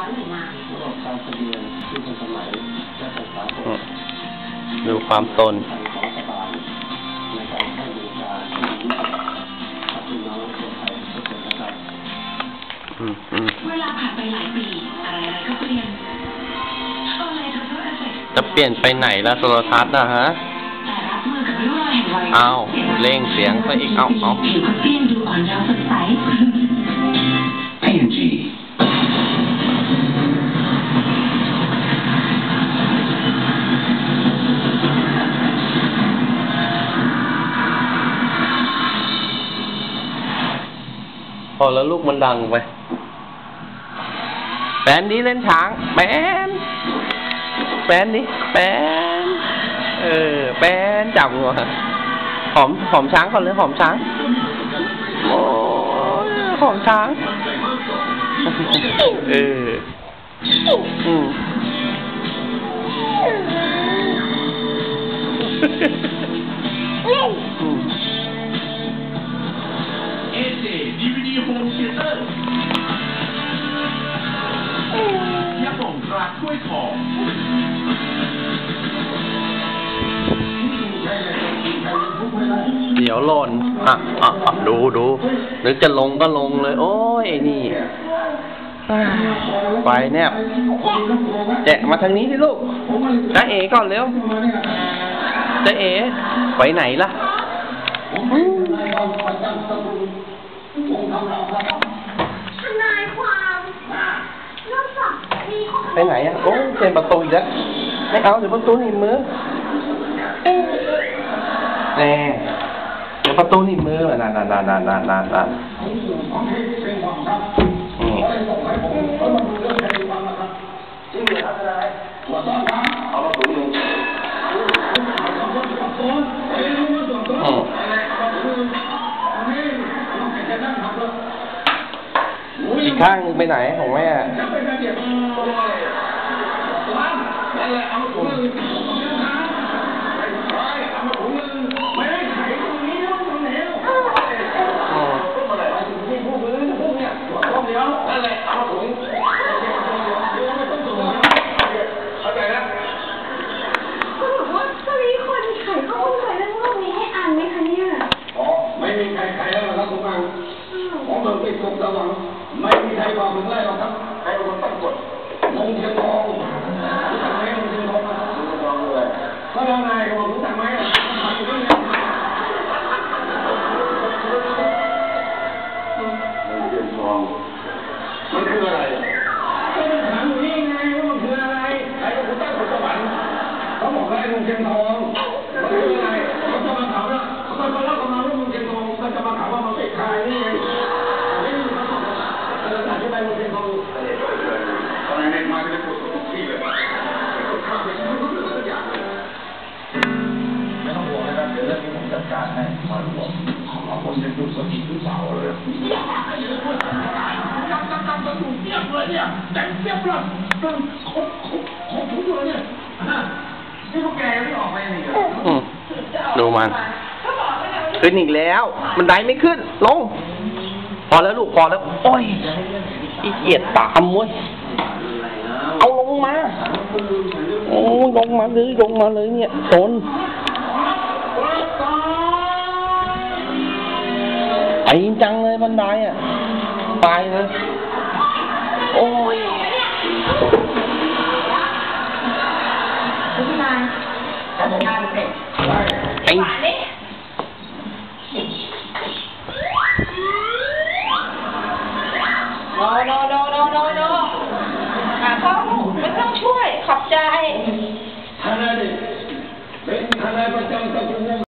ร้อยหน่วยงานระบบการทะเบียนที่ทันสมัยและภาษาอืมดูความตนทางของรัฐบาลในการให้บริการที่ดีที่สุดกับพี่น้องคนไทยทุกคนนะครับอืมอืมเวลาผ่านไปหลายปีอะไรๆก็เปลี่ยนโอเลทโทเอฟเฟกต์จะเปลี่ยนไปไหนล่ะโทรทัศน์นะฮะแต่รับมือกับริ้วรอยแห่งวัยเอาเร่งเสียงซะอีกเอาเอา พอแล้วลูกมันดังไปแปนนี้เล่นช้าง แปน แปนนี้แปน เออ แปนจับหัวหอม หอมช้างก่อนเลย หอมช้าง โอ้หอมช้าง เออ อืม เจดีวีดีโฮมเทเตอร์ยาหม่องตราถ้วยทองเดี๋ยวหล่นอะอะอะดูดูนึกจะลงก็ลงเลย โอ้ยไอ้นี่ไปแนบแจะมาทางนี้สิลูกจ้าเอ๋ก่อนเร็วจ้าเอ๋ไปไหนล่ะ ทนายความนอกจากมีข้อไปไหนอะ โอ้เป็นประตูอีกแล้ว ไม่เอาเดี๋ยวประตูหนีบมือแน่เดี๋ยวประตูหนีบมือน่ะนั่นนั่นนั่นนั่นนั่น ข้างหนึงไปไหนของแม่อืมก็บอกว่าจะมีคนไขข้อมูลเรื่องโลกนี้ให้อ่านไหมคะเนี่ยอ๋อไม่มีใครใครแล้วนะครับคุณฟังของเมืองปิดกบระวังไม่มีใครบอกถึงไล่หรอกครับใครเป็นคนตั้งกฎมงเทียนทองรู้จักไหมมงเทียนทอง นะมงเทียนทองด้วยก็แล้วนายก็บอกรู้จักไหมอะทำอยู่ที่ไหนม คนเอาคนจะดูสติหรือเปล่าเลยจับจับจับจับถูกเทียบเลยเนี่ยแจ็คเทียบเลยเป็นครบครบคบทุกเลยเนี่ยนี่พวกแกไม่ออกไปเหรออืมดูมันขึ้นอีกแล้ว มันได้ไม่ขึ้น ลง พอแล้วลูกพอแล้ว โอ้ยอีเกียดตามเว้ยเอาลงมา โอ้ลงมาเลยลงมาเลยเนี่ยโซน จังเลยบันไดอะตายเลยโอ้ยนายจัดการเสร็จไอ้มาดิโนโนโนโนโนโนอะพ่อไม่ต้องช่วย ขอบใจทนายเป็นทนายประจำตระกูล